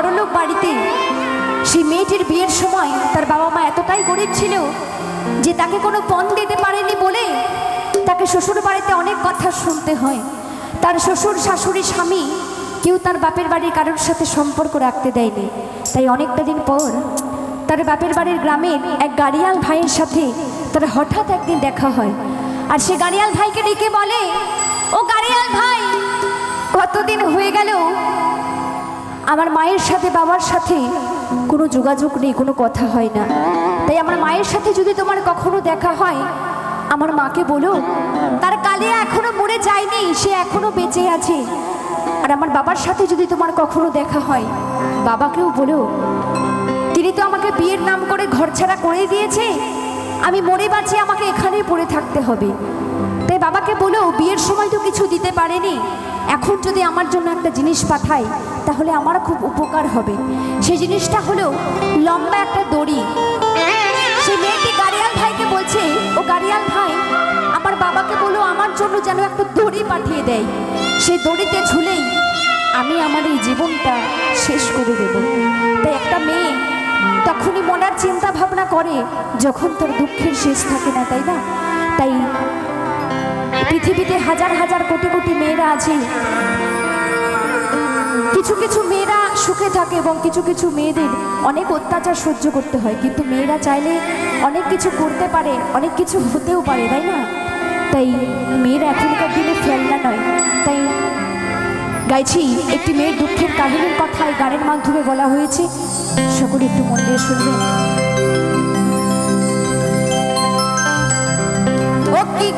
বড়লোক বাড়িতে। সেই মেয়েটির বিয়ের সময় তার বাবা মা এতটাই গরিব ছিল যে তাকে কোনো পণ দিতে পারেনি বলে তাকে শ্বশুর বাড়িতে অনেক কথা শুনতে হয়। তার শ্বশুর, শাশুড়ি, স্বামী কেউ তার বাপের বাড়ির কারোর সাথে সম্পর্ক রাখতে দেয়নি। তাই অনেকটা দিন পর তার বাপের বাড়ির গ্রামের এক গাড়িয়াল ভাইয়ের সাথে তার হঠাৎ একদিন দেখা হয়। আর সে গাড়িয়াল ভাইকে ডেকে বলে, ও গাড়িয়াল ভাই, কতদিন হয়ে গেল? আমার মায়ের সাথে বাবার সাথে কোনো যোগাযোগ নেই, কোনো কথা হয় না। তাই আমার মায়ের সাথে যদি তোমার কখনো দেখা হয়, আমার মাকে বলো, তার কালিয়া এখনও মরে যায়নি, সে এখনও বেঁচে আছে। আর আমার বাবার সাথে যদি তোমার কখনো দেখা হয়, বাবাকেও বলো, তিনি তো আমাকে বিয়ের নাম করে ঘর ছাড়া করে দিয়েছে, আমি মরে বাঁচি, আমাকে এখানেই পড়ে থাকতে হবে। বাবাকে বলো বিয়ের সময় তো কিছু দিতে পারেনি। এখন যদি আমার জন্য একটা জিনিস পাঠায়, তাহলে আমার খুব উপকার হবে। সেই জিনিসটা হলো লম্বা একটা দড়ি। সেই মেয়েটি গাড়িয়াল ভাইকে বলছে, ও গাড়িয়াল ভাই, আমার বাবাকে বলো আমার জন্য যেন একটা দড়ি পাঠিয়ে দেয়। সেই দড়িতে ঝুলেই আমি আমার এই জীবনটা শেষ করে দেব। তাই একটা মেয়ে তখনই মনার চিন্তা ভাবনা করে, যখন তোর দুঃখের শেষ থাকে না, তাই না? তাই পৃথিবীতে হাজার হাজার কোটি কোটি মেয়েরা আছে। কিছু কিছু মেয়েরা সুখে থাকে এবং কিছু কিছু মেয়েদের অনেক অত্যাচার সহ্য করতে হয়। কিন্তু মেয়েরা চাইলে অনেক কিছু করতে পারে, অনেক কিছু হতেও পারে, তাই না? তাই মেয়েরা এখনকার দিনে ফেলনা নয়। তাই গাইছি, একটি মেয়ের দুঃখের কাহিনীর কথা এই গানের মাধ্যমে বলা হয়েছে। সকলে একটু মন দিয়ে শুনবেন। ও কি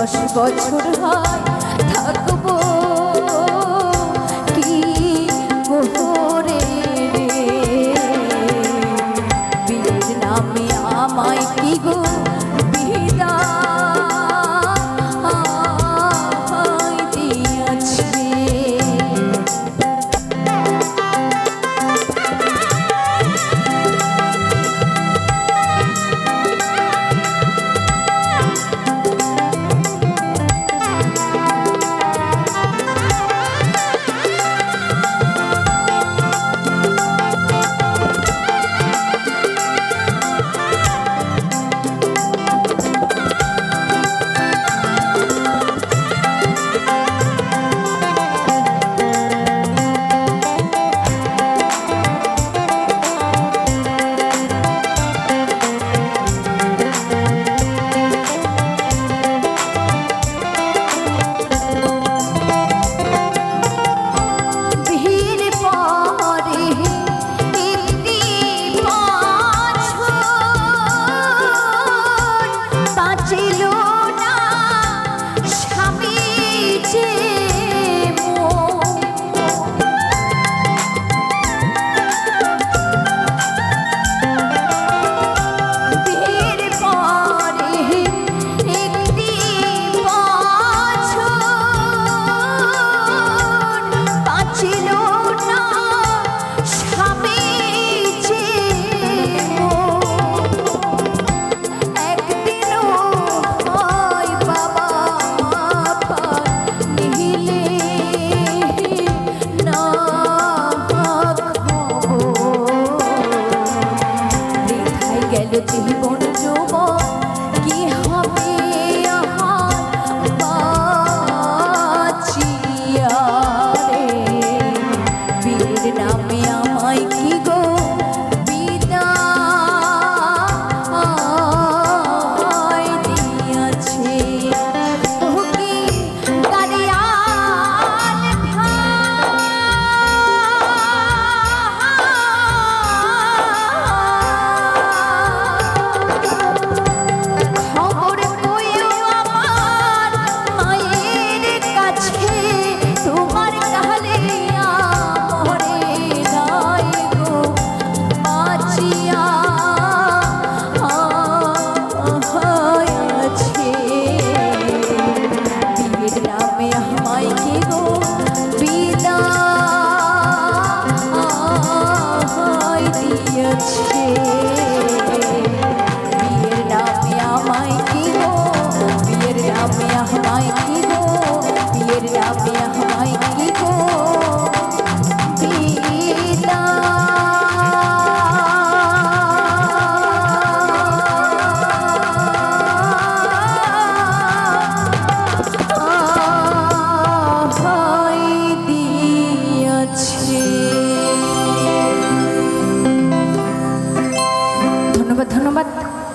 দশ বছর হয় থাকব